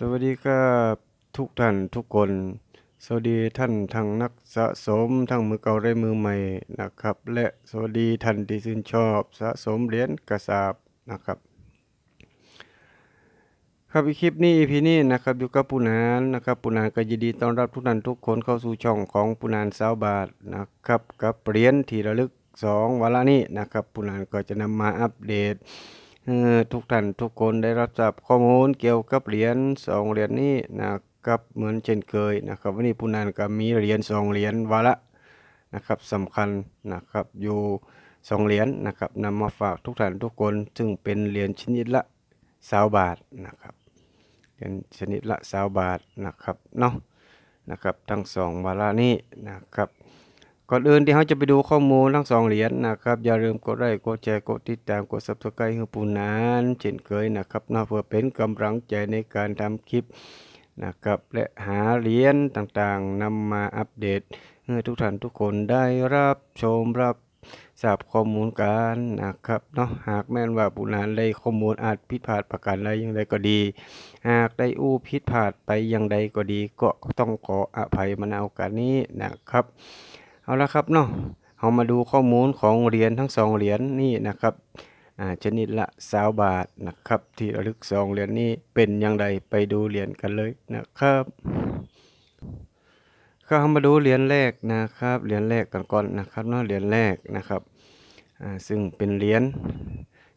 สวัสดีครับทุกท่านทุกคน สวัสดีท่านทั้งนักสะสมทั้งมือเก่าและมือใหม่นะครับ และสวัสดีท่านที่ชื่นชอบสะสมเหรียญกระสาบนะครับ ครับอีคลิปนี้ EP นี้นะครับอยู่กับปูนานนะครับปูนานก็ยินดีต้อนรับทุกท่านทุกคนเข้าสู่ช่องของปูนานสาวบาทนะครับกับเหรียญที่ระลึกสองวันละนี้นะครับปูนานก็จะนำมาอัปเดต ทุกท่านทุกคนได้รับทราบข้อมูลเกี่ยวกับเหรียญสองเหรียญนี้นะครับเหมือนเช่นเคยนะครับ วันนี้ผู้นันก็มีเหรียญสองเหรียญวาระนะครับสำคัญนะครับอยู่สองเหรียญนะครับนำมาฝากทุกท่านทุกคน ซึ่งเป็นเหรียญชนิดละสาวบาทนะครับเหรียญชนิดละสาวบาทนะครับเนาะนะครับทั้งสองวาระนี้นะครับ ก่อนอื่นที่เราจะไปดูข้อมูลทั้งสองเหรียญนะครับ อย่าลืมกดไลค์กดแชร์กดติดตามกด subscribe ให้ปูนานเช่นเคยนะครับเนะเพื่อเป็นกำลังใจในการทำคลิปนะครับและหาเหรียญต่างๆนำมาอัปเดตให้ทุกท่านทุกคนได้รับชมรับทราบข้อมูลกันนะครับเนาะหากแม่นว่าปูนานได้ข้อมูลอาจผิดพลาดประการใดอย่างใดก็ดี หากได้อู้ผิดพลาดไปอย่างใดก็ดี ก็ต้องขออภัยมาในโอกาสนี้นะครับ เอาละครับเนาะเรามาดูข้อมูลของเหรียญทั้งสองเหรียญนี่นะครับอ่าชนิดละสาวบาทนะครับ ที่ระลึกสองเหรียญนี้เป็นอย่างไรไปดูเหรียญกันเลยนะครับก็เรามาดูเหรียญแรกนะครับเหรียญแรกกันก่อนนะครับเนาะเหรียญแรกนะครับอ่าซึ่งเป็นเหรียญ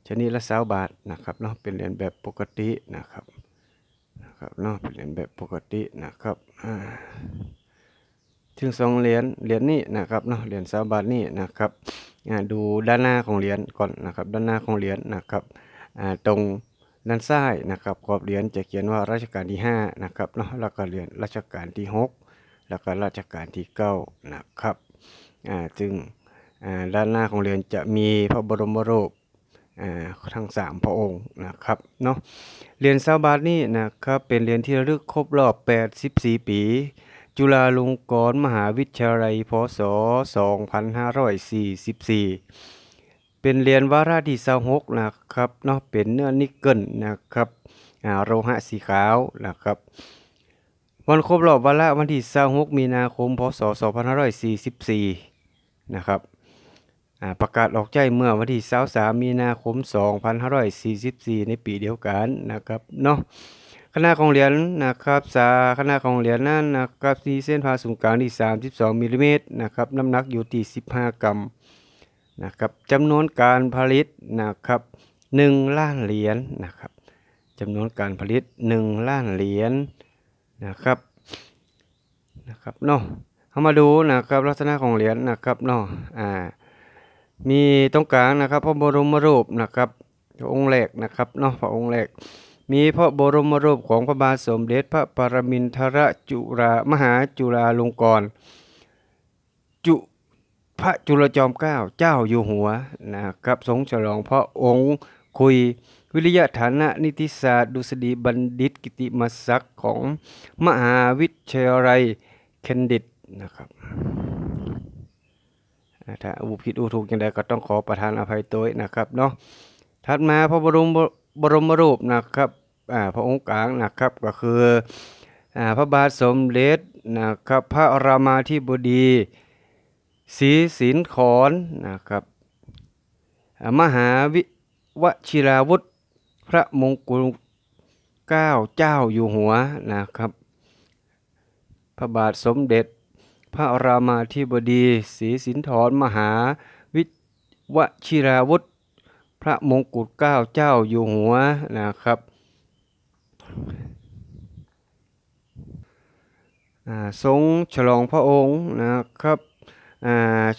ชนิดละสาวบาทนะครับเนาะเป็นเหรียญแบบปกตินะครับนะครับเนาะเป็นเหรียญแบบปกตินะครับอ่า ถึงสองเหรียญเหรียญนี้นะครับเนาะเหรียญสาบาทนี่นะครับดูด้านหน้าของเหรียญก่อนนะครับ ด้านหน้าของเหรียญนะครับตรงด้านซ้ายนะครับขอบเหรียญจะเขียนว่ารัชกาลที่5นะครับเนาะแล้วก็เหรียญรัชกาลที่ 6 แล้วก็รัชกาลที่9นะครับอ่าจึงอ่าด้านหน้าของเหรียญจะมีพระบรมรูปทั้งสามพระองค์นะครับเนาะเหรียญสาบาทนี่นะครับเป็นเหรียญที่ระลึกครบรอบ 84 ปี จุฬาลงกรณ์มหาวิทยาลัย พศ 2544 เป็นเหรียญวาระที่26นะครับเนาะเป็นเนื้อนิกเกิลนะครับอ่าโลหะสีขาวนะครับ วันครบรอบวาระวันที่26มีนาคม พศ 2544 นะครับอ่าประกาศออกใจเมื่อวันที่23มีนาคม 2544 ในปีเดียวกันนะครับเนาะ ขนาดของเหรียญนะครับสาขนาดของเหรียญนั้นนะครับที่เส้นผ่าศูนย์กลางที่ 32มิลลิเมตรนะครับน้ำหนักอยู่ที่ 15 กรัมนะครับจำนวนการผลิตนะครับ1ล้านเหรียญนะครับจำนวนการผลิต 1 ล้านเหรียญนะครับนะครับเนาะเอามาดูนะครับลักษณะของเหรียญนะครับเนาะอ่ามีตรงกลางนะครับพระบรมรูปนะครับองค์แรกนะครับเนาะพระองค์แรก มีพระบรมรูปของพระบาทสมเด็จพระปรมินทรจุฬามหาจุฬาลงกรณ์จุพระจุลจอมเกล้าเจ้าอยู่หัวนะครับทรงฉลองพระองค์คุยวิริยะฐานะนิติศาสตร์ ดุษฎีบัณฑิตกิติมศักดิ์ของมหาวิทยาลัยเคนดิตนะครับอาถ้าอูผิดอูถูกอย่างใดก็ต้องขอประทานอภัยตัวนะครับเนาะถัดมาพระบรม บรมรูปนะครับพระองค์กลางนะครับก็คืออพระบาทสมเด็จนะครับพระรามาธิบดีศรีสินขอนนะครับมหาวิวชิราวุธพระมงกุฎเกล้าเจ้าอยู่หัวนะครับ พระบาทสมเด็จ พระรามาธิบดีศรีสินธรมหาวิวชิราวุธ พระมงกุฎเกล้าเจ้าอยู่หัวนะครับอ่าทรงฉลองพระองค์นะครับ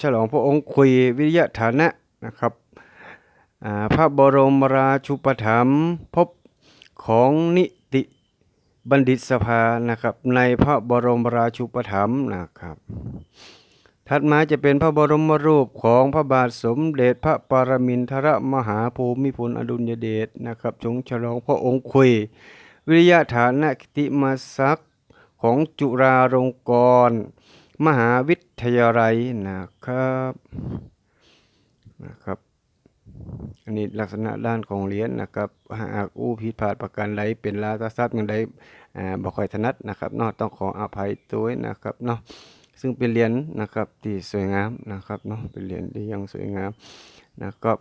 ฉลองพระองค์คุยวิริยะฐานะนะครับพระบรมราชูปถัมภ์พบของนิติบัณฑิตสภานะครับในพระบรมราชูปถัมภ์นะครับ ถัดมาจะเป็นพระบรมรูปของพระบาทสมเด็จพระปรมินทรมหาภูมิพลอดุลยเดชนะครับทรงฉลองพระองค์คุย วิริยะฐานะกิติมศักดิ์ของจุฬาลงกรณ์มหาวิทยาลัยนะครับนะครับอันนี้ลักษณะด้านของเหรียญนะครับหากอู้ผิดพลาดประการใดเป็นลาตทรัพย์อย่างใดอ่าบ่ค่อยถนัดนะครับเนาะต้องขออภัยด้วยนะครับเนาะ ซึ่งเป็นเหรียญนะครับที่สวยงามนะครับเนาะเป็นเหรียญที่ยังสวยงามนะครับ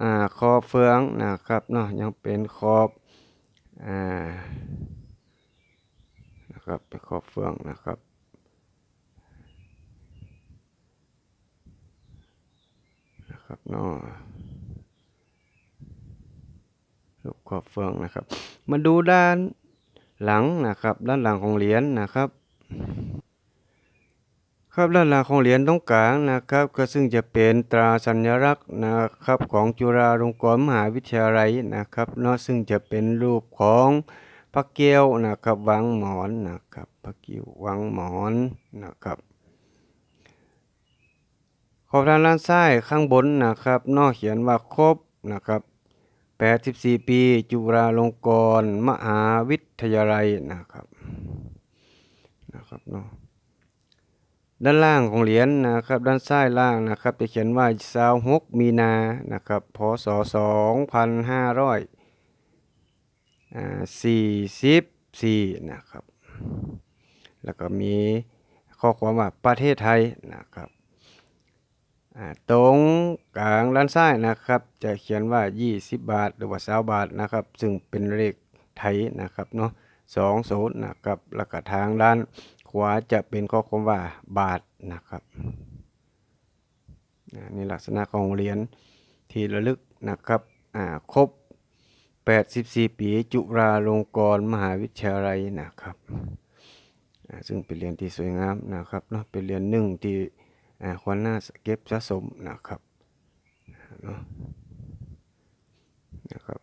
อ่าขอบเฟืองนะครับเนาะยังเป็นขอบอ่านะครับเป็นขอบเฟืองนะครับนะครับเนาะรูปขอบเฟืองนะครับ มาดูด้านหลังนะครับ ด้านหลังของเหรียญนะครับ ครับด้านหลังของเหรียญตรงกลางนะครับ ก็ซึ่งจะเป็นตราสัญลักษณ์นะครับของจุฬาลงกรณ์มหาวิทยาลัยนะครับเนาะซึ่งจะเป็นรูปของพระเกี้ยวนะครับวางหมอนนะครับพระเกี้ยววางหมอนนะครับขอบทางด้านซ้ายข้างบนนะครับนอกเขียนว่าครบนะครับ84 ปี จุฬาลงกรณ์มหาวิทยาลัยนะครับนะครับเนาะ ด้านล่างของเหรียญนะครับ ด้านซ้ายล่างนะครับ จะเขียนว่า26มีนานะครับพศ2544นะครับ แล้วก็มีข้อความว่าประเทศไทยนะครับตรงกลางด้านซ้ายนะครับ จะเขียนว่า 20 บาท หรือว่า20บาทนะครับ ซึ่งเป็นเลขไทยนะครับเนาะ2 0นะครับแล้วก็ทางด้าน ขวาจะเป็นข้อความว่าบาทนะครับนี่ลักษณะของเหรียญที่ระลึกนะครับครบ 84 ปีจุฬาลงกรณ์มหาวิทยาลัยนะครับซึ่งเป็นเหรียญที่สวยงามนะครับเนาะเป็นเหรียญหนึ่งที่ควรน่าเก็บสะสมนะครับเนาะนะครับ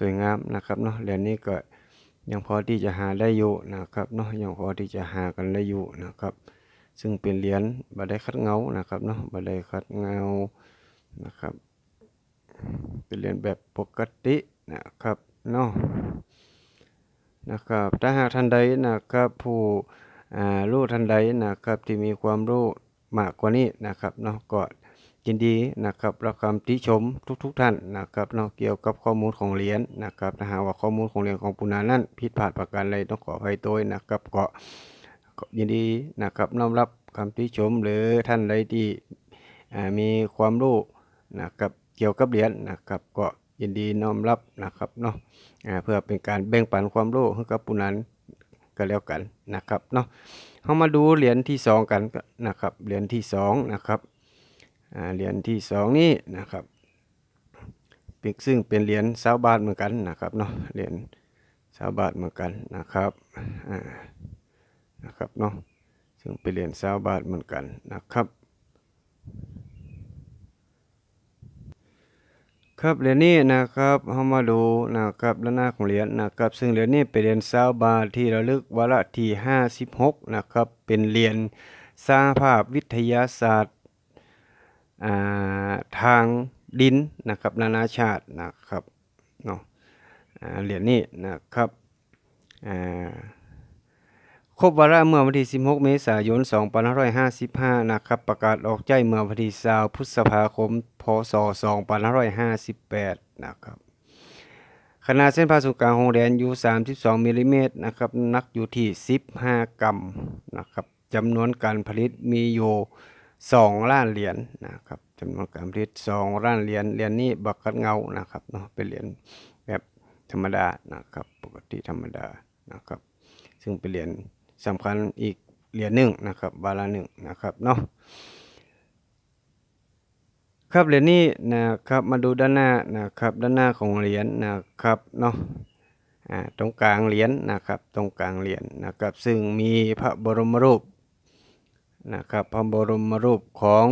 สวยงามนะครับเนาะเหรียญนี้ก็ยังพอที่จะหาได้อยู่นะครับเนาะยังพอที่จะหากันได้อยู่นะครับ ซึ่งเป็นเหรียญบัได้คัดเงานะครับเนาะบัได้คัดเงานะครับ เป็นเหรียญแบบปกตินะครับเนาะนะครับถ้าหากท่านใดนะครับผู้รู้ท่านใดนะครับที่มีความรู้มากกว่านี้นะครับเนาะก็ ยินดีนะครับรับคำติชมทุกๆทท่านนะครับเนาะเกี่ยวกับข้อมูลของเหรียญนะครับถ้าหากว่าข้อมูลของเหรียญของปุณานั้นผิดพลาดประการใดต้องขออภัยตัวนะครับก็ยินดีนะครับน้อมรับคำติชมหรือท่านใดที่มีความรู้นะครับเกี่ยวกับเหรียญนะครับก็ยินดีน้อมรับนะครับเนาะเพื่อเป็นการแบ่งปันความรู้ให้กับปุนันก็แล้วกันนะครับเนาะเรามาดูเหรียญที่ 2 กันนะครับเหรียญที่2นะครับ เหรียญที่ 2 นี้นะครับป็นซึ่งเป็นเหรียญสาวบาทเหมือนกันนะครับเนาะเหรียญสาวบาทเหมือนกันนะครับนะครับเนาะซึ่งเป็นเหรียญสาวบาทเหมือนกันนะครับครับเหรียญนี้นะครับเรามาดูนะครับด้านหน้าของเหรียญนะครับ ซึ่งเหรียญนี้เป็นเหรียญซาวบาทที่ระลึกวาระที่ 56 นะครับ เป็นเหรียญสาภาพวิทยาศาสตร์ ทางดินนะครับนานาชาตินะครับเนาะเหรียญนี้นะครับครบวาระเมื่อวันที่ 16 เมษายน 2555 นะครับ ประกาศออกใจเมื่อวันที่20พฤษภาคม พศ 2558 นะครับ ขนาดเส้นผ่าศูนย์กลางของแดนอยู่ 32 มิลลิเมตรนะครับ นักอยู่ที่ 15 กรัมนะครับจำนวนการผลิตมีอยู่ 2ล้านเหรียญนนะครับจำนวนการผลิต2ล้านเหรียญเหรียญนี้บักกัดเงานะครับเนาะเป็นเหรียญแบบธรรมดานะครับปกติธรรมดานะครับ ซึ่งเป็นเหรียญสำคัญอีกเหรียญหนึ่งนะครับบาลาหนึ่งนะครับเนาะครับเหรียญนี้นะครับมาดูด้านหน้านะครับด้านหน้าของเหรียญนะครับเนาะตรงกลางเหรียญนะครับตรงกลางเหรียญนะครับ ซึ่งมีพระบรมรูป นะครับพระบรมรูปของ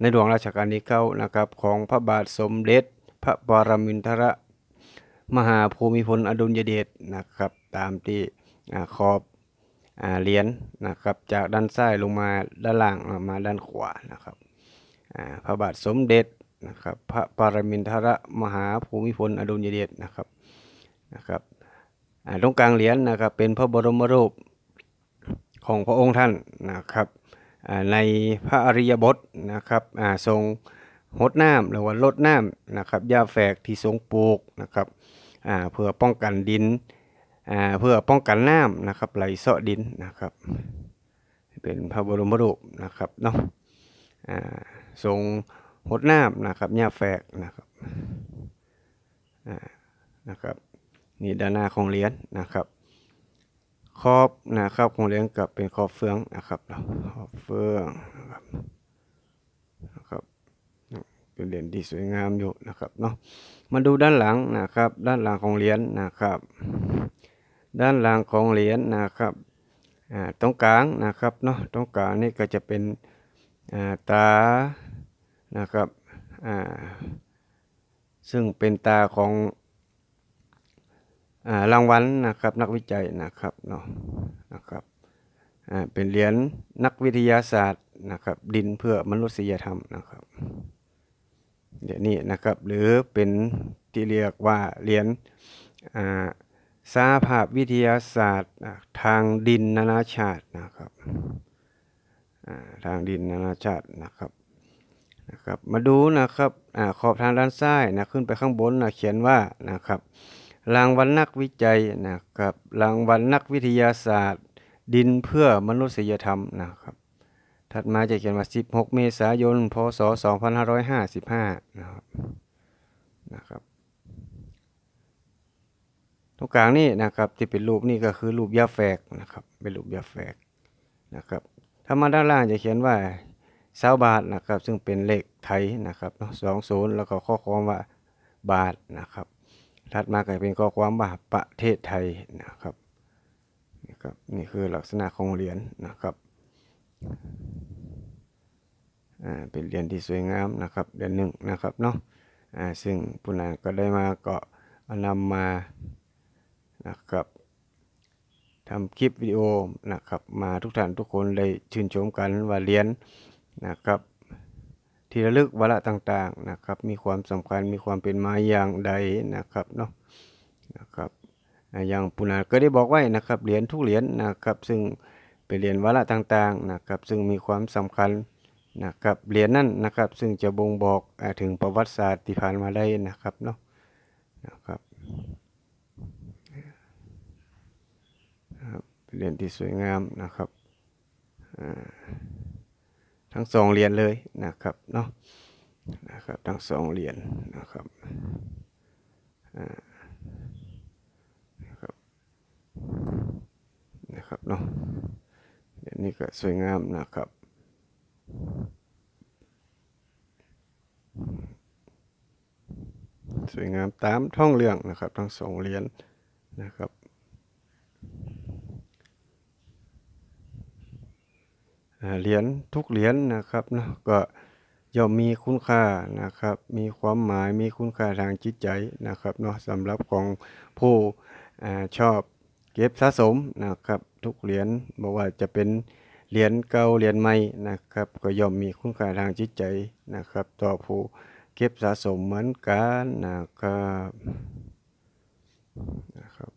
ในหลวงราชการที่เก้านะครับของพระบาทสมเด็จ พระปรมินทรมหาภูมิพลอดุลยเดชนะครับตามที่ขอบเหรียญนะครับจากด้านซ้ายลงมาด้านล่างมาด้านขวานะครับพระบาทสมเด็จนะครับพระปรมินทรมหาภูมิพลอดุลยเดชนะครับนะครับตรงกลางเหรียญนะครับเป็นพระบรมรูป ของพระองค์ท่านนะครับในพระอริยบทนะครับทรงหดน้ำหรือว่าลดน้ำนะครับหญ้าแฝกที่ทรงปลูกนะครับเพื่อป้องกันดินเพื่อป้องกันน้ำนะครับไหลเสาะดินนะครับ เป็นพระบรมรูปนะครับเนาะอ่าทรงหดน้ำนะครับหญ้าแฝกนะครับนะครับนี่ด้านหน้าของเหรียญนะครับ ครอบนะครับของเหรียญกับเป็นครอบเฟืองนะครับเนาครอบเฟืองนะครับนะครับเป็นเหรียญที่สวยงามอยู่นะครับเนาะมาดูด้านหลังนะครับ ด้านหลังของเหรียญนะครับ ด้านหลังของเหรียญนะครับอ่าตรงกลางนะครับเนาะตรงกลางนี่ก็จะเป็นอ่าตานะครับอ่าซึ่งเป็นตาของ รางวัลนะครับนักวิจัยนะครับเนาะนะครับเป็นเหรียญนักวิทยาศาสตร์นะครับดินเพื่อมนุษยธรรมนะครับเดี๋ยวนี้นะครับหรือเป็นที่เรียกว่าเหรียญอ่าภาพวิทยาศาสตร์ทางดินนานาชาตินะครับทางดินนานาชาตินะครับนะครับมาดูนะครับอขอบทางด้านซ้ายนะขึ้นไปข้างบนนะเขียนว่านะครับ รางวัลนักวิจัยนะครับ รางวัลนักวิทยาศาสตร์ ดินเพื่อมนุษยธรรมนะครับ ถัดมาจะเขียนว่า 16 เมษายน พศ 2555 นะครับ นะครับตรงกลางนี่นะครับที่เป็นรูปนี่ก็คือรูปยาแฝกนะครับ เป็นรูปยาแฝกนะครับ ถ้ามาด้านล่างจะเขียนว่าเศาบาทนะครับ ซึ่งเป็นเลขไทยนะครับเนาะสองศูนย์แล้วก็ข้อความว่าบาทนะครับ ถัดมาก็เป็นข้อความว่าประเทศไทยนะครับนี่ครับนี่คือลักษณะของเหรียญนะครับอ่าเป็นเหรียญที่สวยงามนะครับเหรียญหนึ่งนะครับเนาะอ่าซึ่งผู้นั้นก็ได้มาก็เอานำมานะครับทำคลิปวิดีโอนะครับมาทุกท่านทุกคนได้ชื่นชมกันว่าเหรียญนะครับ ที่ระลึกวาระต่างๆนะครับ มีความสำคัญมีความเป็นมาอย่างใดนะครับเนาะนะครับอย่างปุณาก็ได้บอกไว้นะครับเหรียญทุกเหรียญนะครับ ซึ่งเป็นเหรียญวาระต่างๆนะครับ ซึ่งมีความสำคัญนะครับเหรียญนั่นนะครับ ซึ่งจะบ่งบอกถึงประวัติศาสตร์ที่ผ่านมาได้นะครับเนาะนะครับเป็นเหรียญที่สวยงามนะครับอ่า ทั้งสองเหรียญเลยนะครับเนาะนะครับทั้งสองเหรียญนะครับนะครับนะครับเนาะเหรียญนี้ก็สวยงามนะครับสวยงามตามท่องเรื่องนะครับ ทั้งสองเหรียญนะครับ อ่า เหรียญทุกเหรียญนะครับเนาะก็ย่อมมีคุณค่านะครับ มีความหมายมีคุณค่าทางจิตใจนะครับเนาะสำหรับของผู้อชอบเก็บสะสมนะครับ ทุกเหรียญบอกว่าจะเป็นเหรียญเก่าเหรียญใหม่นะครับ ก็ย่อมมีคุณค่าทางจิตใจนะครับ ต่อผู้เก็บสะสมเหมือนกันนะครับนะครับ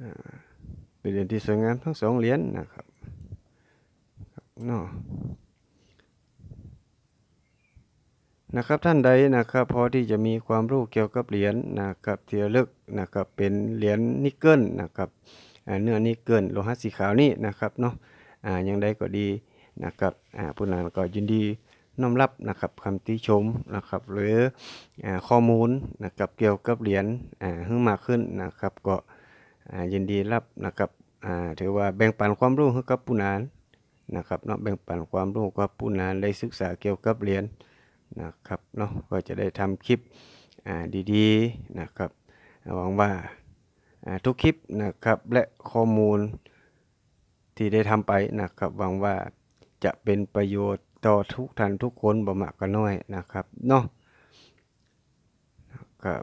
อ่า เป็นเหรียญที่สวยงามทั้งสองเหรียญนะครับเนาะนะครับท่านใดนะครับพอที่จะมีความรู้เกี่ยวกับเหรียญนะครับเที่ระลึกนะครับเป็นเหรียญนิกเกิลนะครับเนื้อนิกเกิลโลหะสีขาวนี่นะครับเนาะอ่าย่างใดก็ดีนะครับอ่าผู้นั้นก็ยินดีน้อมรับนะครับคำติชมนะครับหรืออข้อมูลนะครับเกี่ยวกับเหรียญอ่าให้มากขึ้นนะครับก็อ่า ยินดีรับนะครับถือว่าแบ่งปันความรู้ให้กับผู้นั้นนะครับเนาะแบ่งปันความรู้กับผู้นั้นได้ศึกษาเกี่ยวกับเรียญนะครับเนาะก็จะได้ทำคลิปดีๆนะครับหวังว่าทุกคลิปนะครับและข้อมูลที่ได้ทำไปนะครับหวังว่าจะเป็นประโยชน์ต่อทุกท่านทุกคนบ่มากก็น้อยนะครับเนาะครับ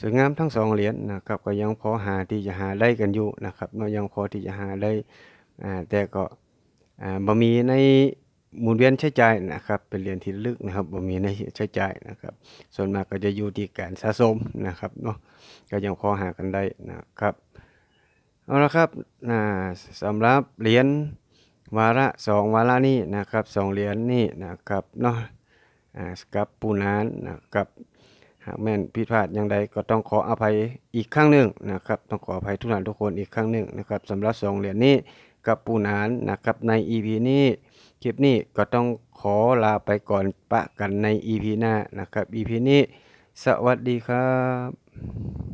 สวยงามทั้งสองเหรียญนะครับก็ยังพอหาที่จะหาได้กันอยู่นะครับเนาะยังพอที่จะหาได้อ่าแต่ก็อ่าบ่มีในหมุนเวียนใช้จ่ายนะครับเป็นเหรียญที่ลึกนะครับบ่มีในใช้จ่ายนะครับ ส่วนมากก็จะอยู่ที่การสะสมนะครับเนาะก็ยังพอหากันได้นะครับเอาละครับอ่าสำหรับเหรียญวาระสองวาระนี้นะครับสองเหรียญนี้นะครับเนาะอ่ากับปูนานนะครับ หากแม่นผิดพลาดอย่างใดก็ต้องขออภัยอีกครั้งหนึ่งนะครับ ต้องขออภัยทุกท่านทุกคนอีกครั้งหนึ่งนะครับสำหรับสองเหรียญนี้กับปูนานนะครับใน EP นี้คลิปนี้ก็ต้องขอลาไปก่อนปะกันใน EP หน้านะครับ EP นี้ สวัสดีครับ